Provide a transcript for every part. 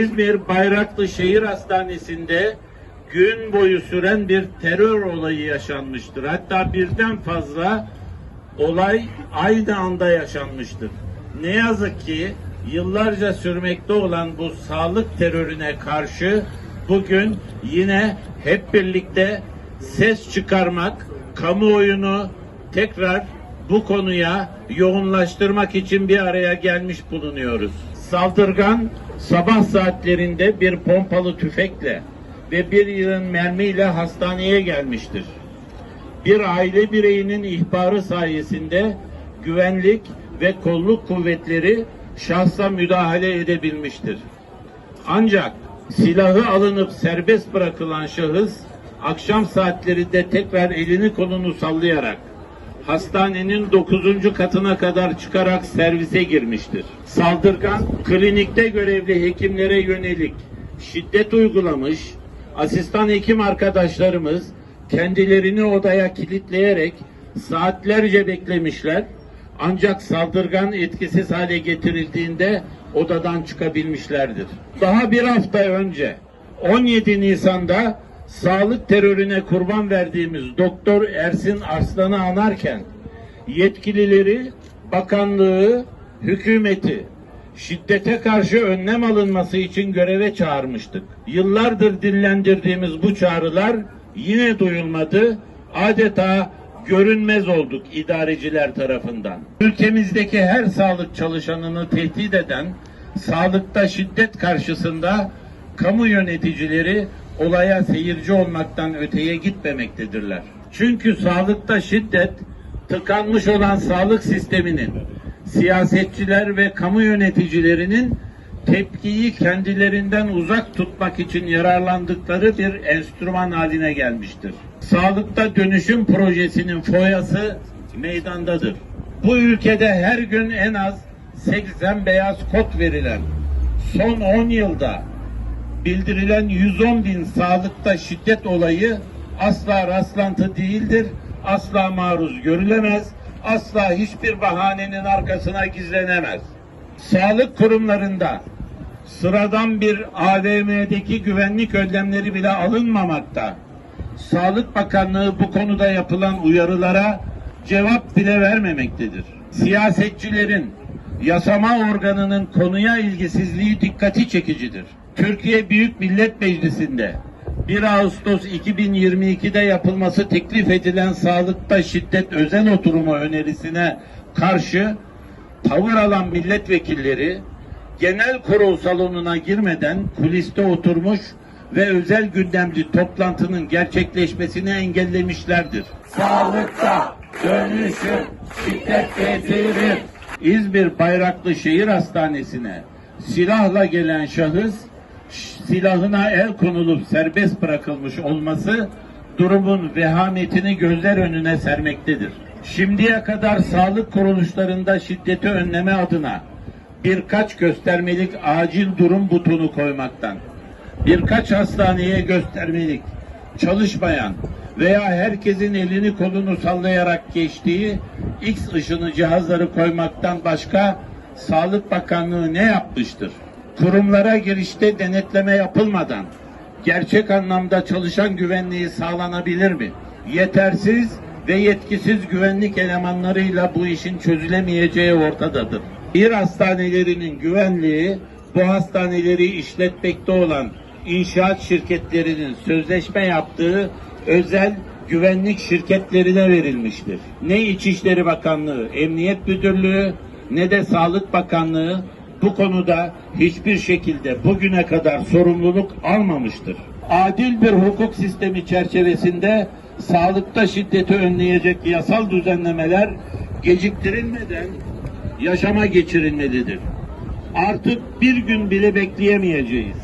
İzmir Bayraklı Şehir Hastanesi'nde gün boyu süren bir terör olayı yaşanmıştır. Hatta birden fazla olay aynı anda yaşanmıştır. Ne yazık ki yıllarca sürmekte olan bu sağlık terörüne karşı bugün yine hep birlikte ses çıkarmak, kamuoyunu tekrar bu konuya yoğunlaştırmak için bir araya gelmiş bulunuyoruz. Saldırgan sabah saatlerinde bir pompalı tüfekle ve bir yığın mermiyle hastaneye gelmiştir. Bir aile bireyinin ihbarı sayesinde güvenlik ve kolluk kuvvetleri şahsa müdahale edebilmiştir. Ancak silahı alınıp serbest bırakılan şahıs akşam saatlerinde tekrar elini kolunu sallayarak hastanenin 9. katına kadar çıkarak servise girmiştir. Saldırgan klinikte görevli hekimlere yönelik şiddet uygulamış, asistan hekim arkadaşlarımız kendilerini odaya kilitleyerek saatlerce beklemişler. Ancak saldırgan etkisiz hale getirildiğinde odadan çıkabilmişlerdir. Daha bir hafta önce 17 Nisan'da sağlık terörüne kurban verdiğimiz Doktor Ersin Arslan'ı anarken yetkilileri, bakanlığı, hükümeti şiddete karşı önlem alınması için göreve çağırmıştık. Yıllardır dillendirdiğimiz bu çağrılar yine duyulmadı. Adeta görünmez olduk idareciler tarafından. Ülkemizdeki her sağlık çalışanını tehdit eden sağlıkta şiddet karşısında kamu yöneticileri olaya seyirci olmaktan öteye gitmemektedirler. Çünkü sağlıkta şiddet tıkanmış olan sağlık sisteminin siyasetçiler ve kamu yöneticilerinin tepkiyi kendilerinden uzak tutmak için yararlandıkları bir enstrüman haline gelmiştir. Sağlıkta dönüşüm projesinin foyası meydandadır. Bu ülkede her gün en az 80 beyaz kod verilen son 10 yılda bildirilen 110 bin sağlıkta şiddet olayı asla rastlantı değildir, asla maruz görülemez, asla hiçbir bahanenin arkasına gizlenemez. Sağlık kurumlarında sıradan bir AVM'deki güvenlik önlemleri bile alınmamakta. Sağlık Bakanlığı bu konuda yapılan uyarılara cevap bile vermemektedir. Siyasetçilerin, yasama organının konuya ilgisizliği dikkati çekicidir. Türkiye Büyük Millet Meclisi'nde 1 Ağustos 2022'de yapılması teklif edilen sağlıkta şiddet özel oturumu önerisine karşı tavır alan milletvekilleri genel kurul salonuna girmeden kuliste oturmuş ve özel gündemli toplantının gerçekleşmesini engellemişlerdir. Sağlıkta dönüşüm şiddet getirir. İzmir Bayraklı Şehir Hastanesi'ne silahla gelen şahıs silahına el konulup serbest bırakılmış olması durumun vehametini gözler önüne sermektedir. Şimdiye kadar sağlık kuruluşlarında şiddeti önleme adına birkaç göstermelik acil durum butonu koymaktan, birkaç hastaneye göstermelik, çalışmayan veya herkesin elini kolunu sallayarak geçtiği X ışını cihazları koymaktan başka Sağlık Bakanlığı ne yapmıştır? Kurumlara girişte denetleme yapılmadan gerçek anlamda çalışan güvenliği sağlanabilir mi? Yetersiz ve yetkisiz güvenlik elemanlarıyla bu işin çözülemeyeceği ortadadır. Bir hastanelerinin güvenliği bu hastaneleri işletmekte olan inşaat şirketlerinin sözleşme yaptığı özel güvenlik şirketlerine verilmiştir. Ne İçişleri Bakanlığı, Emniyet Müdürlüğü ne de Sağlık Bakanlığı bu konuda hiçbir şekilde bugüne kadar sorumluluk almamıştır. Adil bir hukuk sistemi çerçevesinde sağlıkta şiddeti önleyecek yasal düzenlemeler geciktirilmeden yaşama geçirilmelidir. Artık bir gün bile bekleyemeyeceğiz.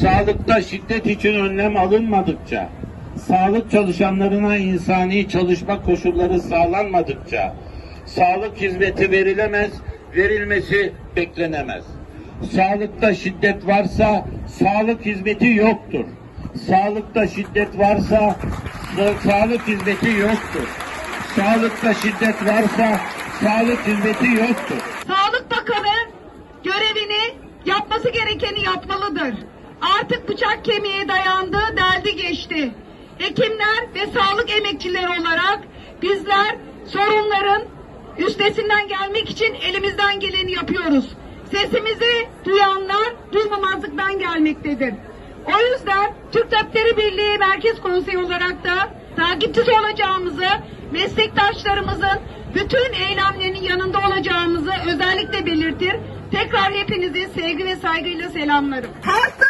Sağlıkta şiddet için önlem alınmadıkça, sağlık çalışanlarına insani çalışma koşulları sağlanmadıkça, sağlık hizmeti verilemez, verilmesi beklenemez. Sağlıkta şiddet varsa sağlık hizmeti yoktur. Sağlıkta şiddet varsa sa- sağlık hizmeti yoktur. Sağlıkta şiddet varsa sağlık hizmeti yoktur. Sağlık Bakanı görevini yapması gerekeni yapmalıdır. Artık bıçak kemiğe dayandı, deldi geçti. Hekimler ve sağlık emekçileri olarak bizler sorunların üstesinden gelmek için elimizden geleni yapıyoruz. Sesimizi duyanlar duymamazlıktan gelmektedir. O yüzden Türk Tabipleri Birliği Merkez Konseyi olarak da takipçisi olacağımızı, meslektaşlarımızın bütün eylemlerinin yanında olacağımızı özellikle belirtir. Tekrar hepinizi sevgi ve saygıyla selamlarım. Hastaları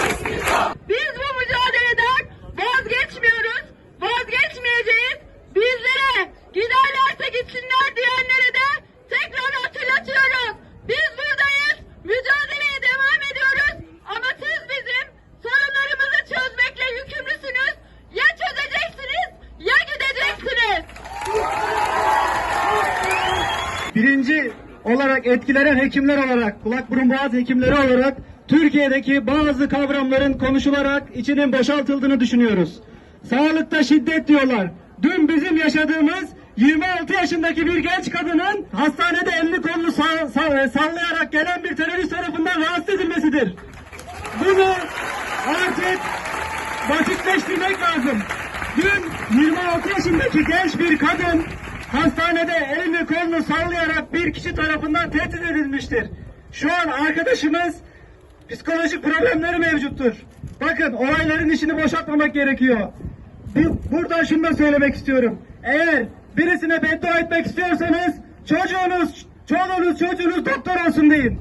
olarak etkilenen hekimler olarak, kulak burun boğaz hekimleri olarak Türkiye'deki bazı kavramların konuşularak içinin boşaltıldığını düşünüyoruz. Sağlıkta şiddet diyorlar. Dün bizim yaşadığımız 26 yaşındaki bir genç kadının hastanede elini kolunu sa- sa- sallayarak gelen bir terörist tarafından rahatsız edilmesidir. Bunu artık basitleştirmek lazım. Dün 26 yaşındaki genç bir kadın hastanede elini kolunu sallayarak bir kişi tarafından tehdit edilmiştir. Şu an arkadaşımız psikolojik problemleri mevcuttur. Bakın olayların işini boşaltmamak gerekiyor. Bu- Buradan şunu da söylemek istiyorum. Eğer birisine beddua etmek istiyorsanız çocuğunuz, çoluğunuz, çocuğunuz doktor olsun deyin.